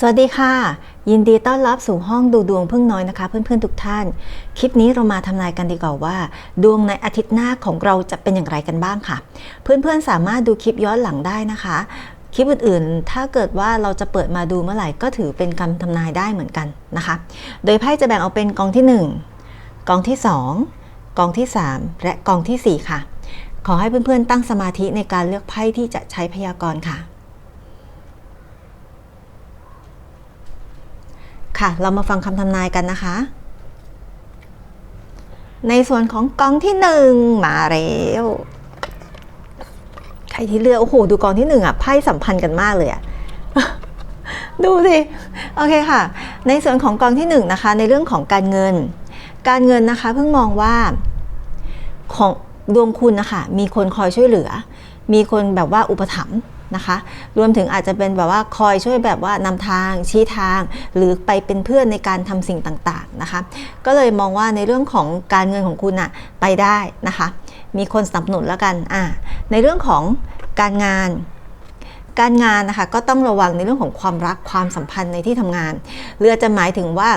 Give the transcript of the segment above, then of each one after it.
สวัสดีค่ะ ยินดีต้อนรับสู่ห้องดูดวงพึ่งน้อยนะคะ เพื่อนๆทุกท่าน คลิปนี้เรามาทำนายกันดีกว่าว่า ดวงในอาทิตย์หน้าของเราจะเป็นอย่างไรกันบ้างค่ะ เพื่อนๆสามารถดูคลิปย้อนหลังได้นะคะ คลิปอื่นๆ ถ้าเกิดว่าเราจะเปิดมาดูเมื่อไหร่ก็ถือเป็นคำทำนายได้เหมือนกันนะคะ โดยไพ่จะแบ่งออกเป็นกองที่ 1 กองที่ 2 กองที่ 3 และกองทีสี่4 ค่ะ ขอให้เพื่อนๆตั้งสมาธิในการเลือกไพ่ที่จะใช้พยากรณ์ค่ะ ค่ะ เรามาฟังคำทำนายกันนะคะ ในส่วนของกองที่หนึ่งมาแล้วใครที่เลือกโอ้โหดูกองที่หนึ่งอะไพ่สัมพันธ์กันมากเลยอะดูสิโอเคค่ะ ในส่วนของกองที่หนึ่งนะคะ ในเรื่องของการเงิน การเงินนะคะเพิ่งมองว่าของดวงคุณนะคะมีคนคอยช่วยเหลือ มีคนแบบว่าอุปถัมภ์ นะคะ รวมถึงอาจจะเป็นแบบว่าคอยช่วยแบบว่านำทางชี้ทาง หรือไปเป็นเพื่อนในการทำสิ่งต่างๆนะคะ ก็เลยมองว่าในเรื่องของการเงินของคุณอะไปได้นะคะ มีคนสนับสนุนแล้วกันอ่าในเรื่องของการงาน การงานนะคะก็ต้องระวังในเรื่องของความรักความสัมพันธ์ในที่ทำงาน เรือจะหมายถึงว่า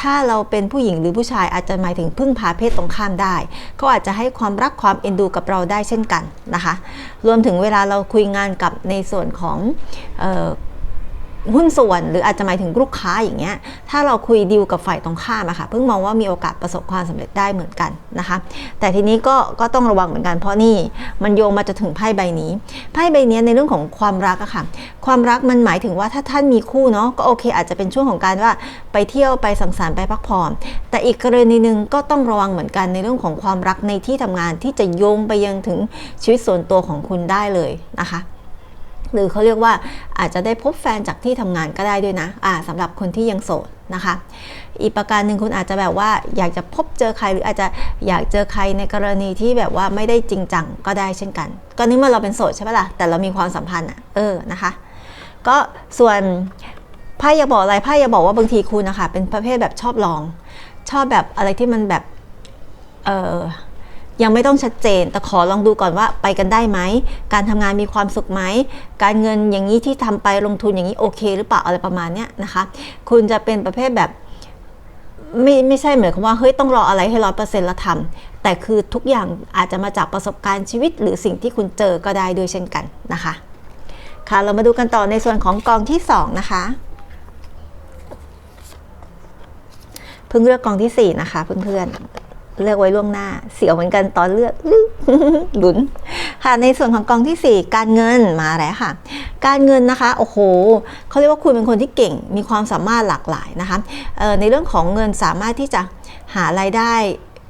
ถ้าเราเป็นผู้หญิงหรือผู้ชายอาจจะหมายถึงพึ่งพาเพศตรงข้ามได้เขาอาจจะให้ความรักความเอ็นดูกับเราได้เช่นกันนะคะ รวมถึงเวลาเราคุยงานกับในส่วนของ หุ้นส่วนหรืออาจจะหมายถึงลูกค้าอย่างเงี้ยถ้าเราคุยดีลกับฝ่ายตรงข้ามอะค่ะเพิ่งมองว่ามีโอกาสประสบความสำเร็จได้เหมือนกันนะคะ แต่ทีนี้ก็ก็ต้องระวังเหมือนกันเพราะนี่มันโยงมาจะถึงไพ่ใบนี้ไพ่ใบนี้ในเรื่องของความรักอะค่ะความรักมันหมายถึงว่าถ้าท่านมีคู่เนาะก็โอเค อาจจะเป็นช่วงของการว่าไปเที่ยวไปสังสรรค์ไปพักผ่อนแต่อีกกรณีหนึ่งก็ต้องระวังเหมือนกันในเรื่องของความรักในที่ทำงานที่จะโยงไปยังถึงชีวิตส่วนตัวของคุณได้เลยนะคะ หรือเขาเรียกว่าอาจจะได้พบแฟนจากที่ทำงานก็ได้ด้วยนะอ่าสำหรับคนที่ยังโสดนะคะ อีกประการหนึ่งคุณอาจจะแบบว่าอยากจะพบเจอใครหรืออาจจะอยากเจอใครในกรณีที่แบบว่าไม่ได้จริงจังก็ได้เช่นกัน ก็นี่เมื่อเราเป็นโสดใช่ไหมล่ะแต่เรามีความสัมพันธ์อะเออนะคะ ก็ส่วนไพ่อย่าบอกอะไรไพ่อย่าบอกว่าบางทีคุณนะคะเป็นประเภทแบบชอบลอง ชอบแบบอะไรที่มันแบบเออ ยังไม่ต้องชัดเจน แต่ขอลองดูก่อนว่าไปกันได้ไหม การทำงานมีความสุขไหม การเงินอย่างนี้ที่ทำไปลงทุนอย่างนี้โอเค หรือเปล่าอะไรประมาณเนี้ยนะคะ คุณจะเป็นประเภทแบบไม่ไม่ใช่เหมือนกับว่าเฮ้ยต้องรออะไรให้ร้อยเปอร์เซ็นต์แล้วทำแต่คือทุกอย่างอาจจะมาจากประสบการณ์ชีวิต หรือสิ่งที่คุณเจอก็ได้ด้วยเช่นกันนะคะ ค่ะเรามาดูกันต่อในส่วนของกองที่2นะคะเพิ่งเลือกกองที่4นะคะเพื่อนๆ เลือกไว้ล่วงหน้า เสียวเหมือนกันตอนเลือกหลุนค่ะ ในส่วนของกองที่ 4 การเงินมาแล้วค่ะ การเงินนะคะโอ้โหเขาเรียกว่าคุณเป็นคนที่เก่ง มีความสามารถหลากหลายนะคะในเรื่องของเงินสามารถที่จะหารายได้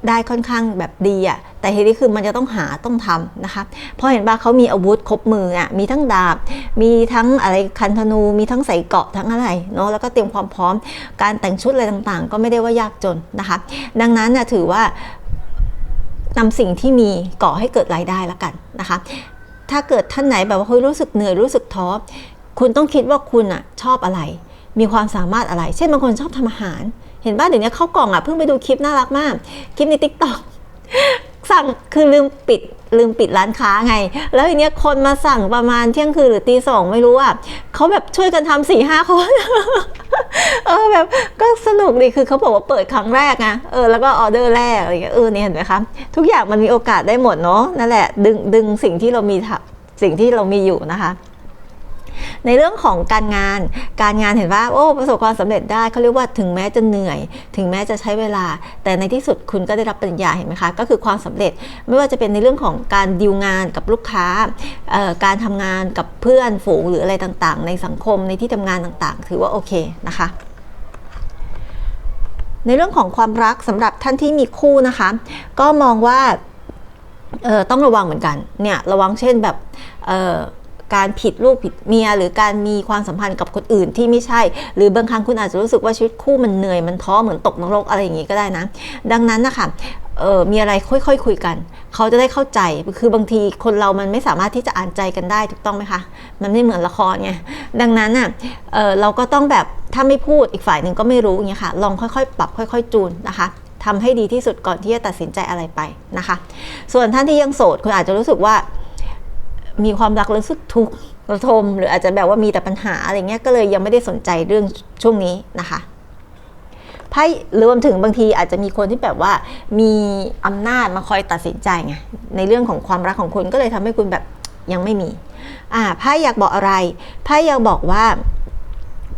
ได้ค่อนข้างแบบดีอะ แต่ทีนี้คือมันจะต้องหาต้องทำนะคะเพราะเห็นว่าเขามีอาวุธครบมืออะมีทั้งดาบ มีทั้งอะไรคันธนู มีทั้งใส่เกาะทั้งอะไรเนาะแล้วก็เตรียมความพร้อมการแต่งชุดอะไรต่างๆ ก็ไม่ได้ว่ายากจนนะคะ ดังนั้นน่ะถือว่านำสิ่งที่มีก่อให้เกิดรายได้แล้วกันนะคะ ถ้าเกิดท่านไหนแบบว่าเฮ้ยรู้สึกเหนื่อยรู้สึกท้อคุณต้องคิดว่าคุณอะชอบอะไร มีความสามารถอะไร เช่นบางคนชอบทำอาหาร เห็นบ้านเดี๋ยวนี้เข้ากล่องอะเพิ่งไปดูคลิปน่ารักมาก คลิปในติ๊กต็อก สั่งคือลืมปิดลืมปิดร้านค้าไง แล้วทีเนี้ยคนมาสั่งประมาณเที่ยงคืนหรือตีสองไม่รู้อะเขาแบบช่วยกันทำสี่ห้าคนเออแบบก็สนุกดีคือเขาบอกว่าเปิดครั้งแรกนะเออแล้วก็ออเดอร์แรกอะไรเงี้ยเออเนี่ยเห็นไหมคะทุกอย่างมันมีโอกาสได้หมดเนาะนั่นแหละดึงดึงสิ่งที่เรามีสิ่งที่เรามีอยู่นะคะ ในเรื่องของการงาน การงานเห็นว่าโอ้ประสบความสำเร็จได้เขาเรียกว่าถึงแม้จะเหนื่อย ถึงแม้จะใช้เวลา แต่ในที่สุดคุณก็ได้รับปริญญาเห็นไหมคะ ก็คือความสำเร็จไม่ว่าจะเป็นในเรื่องของการดีลงานกับลูกค้า การทำงานกับเพื่อนฝูงหรืออะไรต่างๆ ในสังคมในที่ทำงานต่างๆ ถือว่าโอเคนะคะในเรื่องของความรักสำหรับท่านที่มีคู่นะคะ ก็มองว่าต้องระวังเหมือนกันเนี่ยระวังเช่นแบบ การผิดลูกผิดเมีย หรือการมีความสัมพันธ์กับคนอื่นที่ไม่ใช่ หรือบางครั้งคุณอาจจะรู้สึกว่าชีวิตคู่มันเหนื่อยมันท้อเหมือนตกนรกอะไรอย่างงี้ก็ได้นะ ดังนั้นนะคะเออมีอะไรค่อยๆคคุยกัน เขาจะได้เข้าใจ คือบางทีคนเรามันไม่สามารถที่จะอ่านใจกันได้ถูกต้องไหมคะ มันไม่เหมือนละครไง ดังนั้นอะเออเราก็ต้องแบบถ้าไม่พูดอีกฝ่ายหนึ่งก็ไม่รู้อย่างเงี้ยค่ะ ลองค่อยๆ ปรับค่อย ๆ จูนนะคะทำให้ดีที่สุดก่อนที่จะตัดสินใจอะไรไปนะคะ ส่วนท่านที่ยังโสดคุณอาจจะรู้สึกว่า มีความรักแล้วรู้สึกทุกข์ระทม หรืออาจจะแบบว่ามีแต่ปัญหาอะไรเงี้ยก็เลยยังไม่ได้สนใจเรื่องช่วงนี้นะคะไพ่รวมถึงบางทีอาจจะมีคนที่แบบว่ามีอำนาจมาคอยตัดสินใจไงในเรื่องของความรักของคุณก็เลยทำให้คุณแบบยังไม่มีอ่าไพ่อยากบอกอะไรไพ่อยากบอกว่า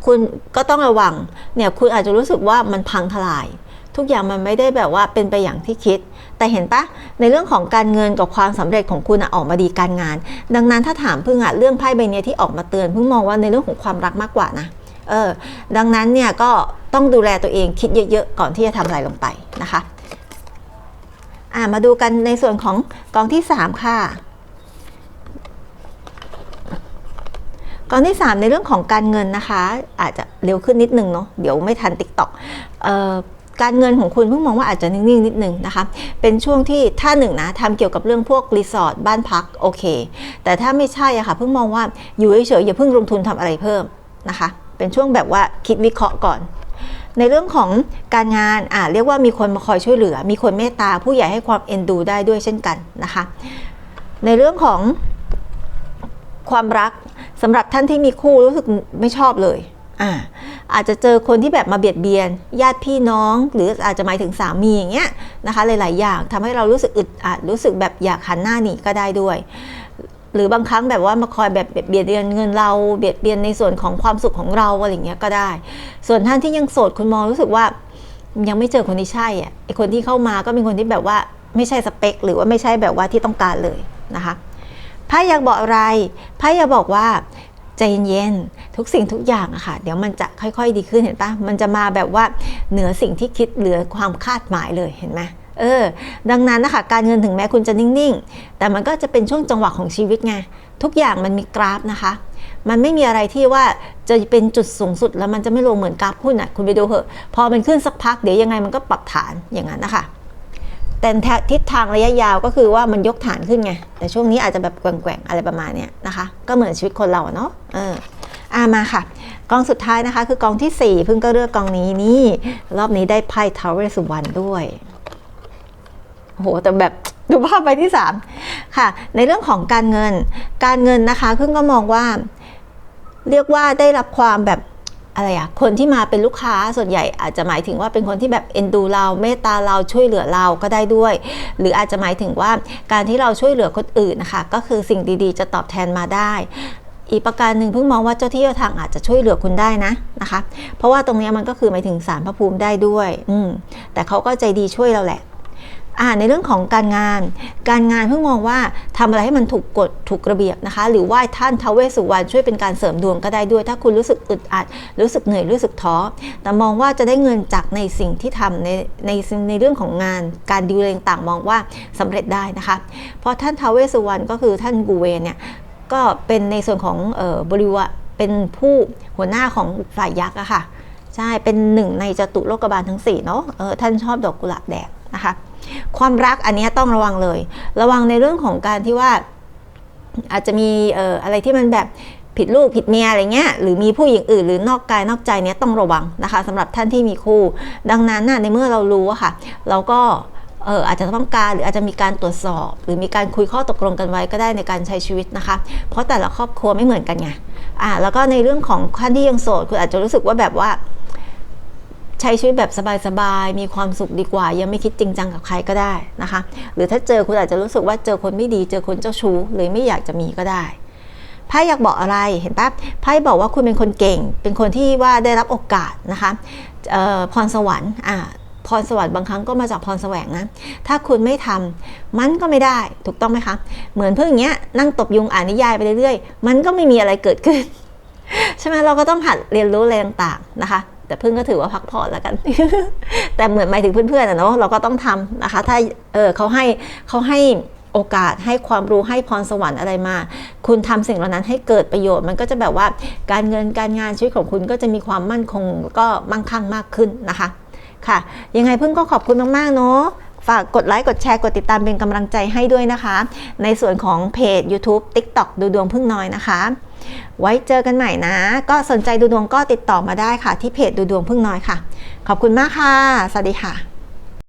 คุณก็ต้องระวังเนี่ยคุณอาจจะรู้สึกว่ามันพังทลาย ทุกอย่างมันไม่ได้แบบว่าเป็นไปอย่างที่คิด แต่เห็นปะในเรื่องของการเงินกับความสำเร็จของคุณอะออกมาดีการงาน ดังนั้นถ้าถามพึ่งอะเรื่องไพ่ใบเนี้ยที่ออกมาเตือนพึ่งมองว่าในเรื่องของความรักมากกว่านะเออดังนั้นเนี่ยก็ต้องดูแลตัวเองคิดเยอะๆ ก่อนที่จะทำอะไรลงไปนะคะอ่ามาดูกันในส่วนของกองที่ 3 ค่ะกองที่ 3 ในเรื่องของการเงินนะคะ อาจจะเร็วขึ้นนิดนึงเนาะเดี๋ยวไม่ทันติ๊กต็อก การเงินของคุณเพิ่งมองว่าอาจจะนิ่งๆนิดนึงนะคะ เป็นช่วงที่ถ้าหนึ่งนะทำเกี่ยวกับเรื่องพวกรีสอร์ทบ้านพักโอเค แต่ถ้าไม่ใช่อะค่ะเพิ่งมองว่าอยู่เฉยๆอย่าเพิ่งลงทุนทำอะไรเพิ่มนะคะ เป็นช่วงแบบว่าคิดวิเคราะห์ก่อนในเรื่องของการงานอ่าเรียกว่ามีคนมาคอยช่วยเหลือ มีคนเมตตาผู้ใหญ่ให้ความเอ็นดูได้ด้วยเช่นกันนะคะ ในเรื่องของความรักสำหรับท่านที่มีคู่รู้สึกไม่ชอบเลยอ่า อาจจะเจอคนที่แบบมาเบียดเบียน ญาติพี่น้อง หรืออาจจะหมายถึงสามีอย่างเงี้ยนะคะ หลาย ๆ อย่างทำให้เรารู้สึกอึดอัดรู้สึกแบบอยากหันหน้าหนีก็ได้ด้วย หรือบางครั้งแบบว่ามาคอยแบบเบียดเบียนเงินเราเบียดเบียนในส่วนของความสุขของเราอะไรเงี้ยก็ได้ ส่วนท่านที่ยังโสดคุณมองรู้สึกว่ายังไม่เจอคนที่ใช่อะไอคนที่เข้ามาก็เป็นคนที่แบบว่าไม่ใช่สเปค หรือว่าไม่ใช่แบบว่าที่ต้องการเลยนะคะไพ่อยากบอกอะไรไพ่อยากบอกว่า ใจเย็นๆทุกสิ่งทุกอย่างอะค่ะ เดี๋ยวมันจะค่อยๆดีขึ้นเห็นปะมันจะมาแบบว่าเหนือสิ่งที่คิดเหนือความคาดหมายเลยเห็นไหมเออ ดังนั้นนะคะการเงินถึงแม้คุณจะนิ่งๆ แต่มันก็จะเป็นช่วงจังหวะของชีวิตไง ทุกอย่างมันมีกราฟนะคะ มันไม่มีอะไรที่ว่าจะเป็นจุดสูงสุดแล้วมันจะไม่ลงเหมือนกราฟหุ้นอะคุณไปดูเถอะ พอมันขึ้นสักพักเดี๋ยวยังไงมันก็ปรับฐานอย่างนั้นนะคะ แต่ทิศทางระยะยาวก็คือว่ามันยกฐานขึ้นไง แต่ช่วงนี้อาจจะแบบแกว่งๆอะไรประมาณเนี้ยนะคะ ก็เหมือนชีวิตคนเราเนาะเอออามาค่ะ กองสุดท้ายนะคะ คือกองที่ 4 เพิ่งก็เลือกกองนี้นี่ รอบนี้ได้ไพ่ทาวเวสุวรรณด้วยโหแต่แบบดูภาพใบที่ 3 ค่ะ ในเรื่องของการเงินการเงินนะคะเพิ่งก็มองว่า เรียกว่าได้รับความแบบ อะไรอะคนที่มาเป็นลูกค้าส่วนใหญ่อาจจะหมายถึงว่าเป็นคนที่แบบเอ็นดูเราเมตตาเราช่วยเหลือเราก็ได้ด้วย หรืออาจจะหมายถึงว่าการที่เราช่วยเหลือคนอื่นนะคะก็คือสิ่งดีๆ จะตอบแทนมาได้ อีกประการหนึ่งเพิ่งมองว่าเจ้าที่เจ้าทางอาจจะช่วยเหลือคุณได้นะนะคะ เพราะว่าตรงนี้มันก็คือหมายถึงสารพระภูมิได้ด้วย อืแต่เขาก็ใจดีช่วยเราแหละ ในเรื่องของการงาน การงานเพิ่งมองว่าทำอะไรให้มันถูกกฎถูกระเบียบนะคะ หรือไหว้ท่านทาเวสุวรรณช่วยเป็นการเสริมดวงก็ได้ด้วย ถ้าคุณรู้สึกอึดอัด รู้สึกเหนื่อยรู้สึกท้อแต่มองว่าจะได้เงินจากในสิ่งที่ทำในในในเรื่องของงานการดีเลต่างมองว่าสำเร็จได้นะคะ เพราะท่านทาเวสุวรรณก็คือท่านกูเวนเนี่ยก็เป็นในส่วนของออบริวารเป็นผู้หัวหน้าของฝ่ายยักษ์อะค่ะใช่เป็นหนึ่งในจตุโลกบาลทั้ง4เนาะออท่านชอบดอกกุหลาบแดง นะคะความรักอันนี้ต้องระวังเลย ระวังในเรื่องของการที่ว่าอาจจะมีอออะไรที่มันแบบผิดลูกผิดเมียอะไรเงี้ยหรือมีผู้หญิงอื่นหรือนอกกายนอกใจเนี้ยต้องระวังนะคะสำหรับท่านที่มีคู่ ดังนั้นน่ะในเมื่อเรารู้อะค่ะ เราก็เอออาจจะต้องการหรืออาจจะมีการตรวจสอบ หรือมีการคุยข้อตกลงกันไว้ก็ได้ในการใช้ชีวิตนะคะ เพราะแต่ละครอบครัวไม่เหมือนกันไงอ่าแล้วก็ในเรื่องของท่านที่ยังโสดคุณอาจจะรู้สึกว่าแบบว่า ใช้ชีวิตแบบสบายๆ มีความสุขดีกว่า ยังไม่คิดจริงจังกับใครก็ได้นะคะ หรือถ้าเจอคุณอาจจะรู้สึกว่าเจอคนไม่ดี เจอคนเจ้าชู้เลยไม่อยากจะมีก็ได้ไพ่อยากบอกอะไรเห็นปะไพ่บอกว่าคุณเป็นคนเก่ง เป็นคนที่ว่าได้รับโอกาสนะคะพรสวรรค์อ่าพรสวรรค์บางครั้งก็มาจากพรแสวงนะ ถ้าคุณไม่ทำมันก็ไม่ได้ถูกต้องไหมคะ เหมือนเพื่ออย่างเงี้ยนั่งตบยุงอ่านนิยายไปเรื่อยๆ มันก็ไม่มีอะไรเกิดขึ้น ใช่ไหมเราก็ต้องหัดเรียนรู้อะไรต่างๆนะคะ แต่เพื่อนก็ถือว่าพักผ่อนแล้วกัน แต่เหมือนหมายถึงเพื่อนๆนะเนาะเราก็ต้องทำนะคะ ถ้าเออเขาให้เขาให้โอกาสให้ความรู้ให้พรสวรรค์อะไรมา คุณทำสิ่งเหล่านั้นให้เกิดประโยชน์มันก็จะแบบว่าการเงินการงานชีวิตของคุณก็จะมีความมั่นคงก็มั่งคั่งมากขึ้นนะคะค่ะ ยังไงเพิ่งก็ขอบคุณมากๆเนาะฝากกดไลค์กดแชร์กดติดตามเป็นกำลังใจให้ด้วยนะคะ ในส่วนของเพจ YouTube TikTok ดูดวงพึ่งน้อยนะคะ ไว้เจอกันใหม่นะ ก็สนใจดูดวงก็ติดต่อมาได้ค่ะ ที่เพจดูดวงพึ่งน้อยค่ะ ขอบคุณมากค่ะ สวัสดีค่ะ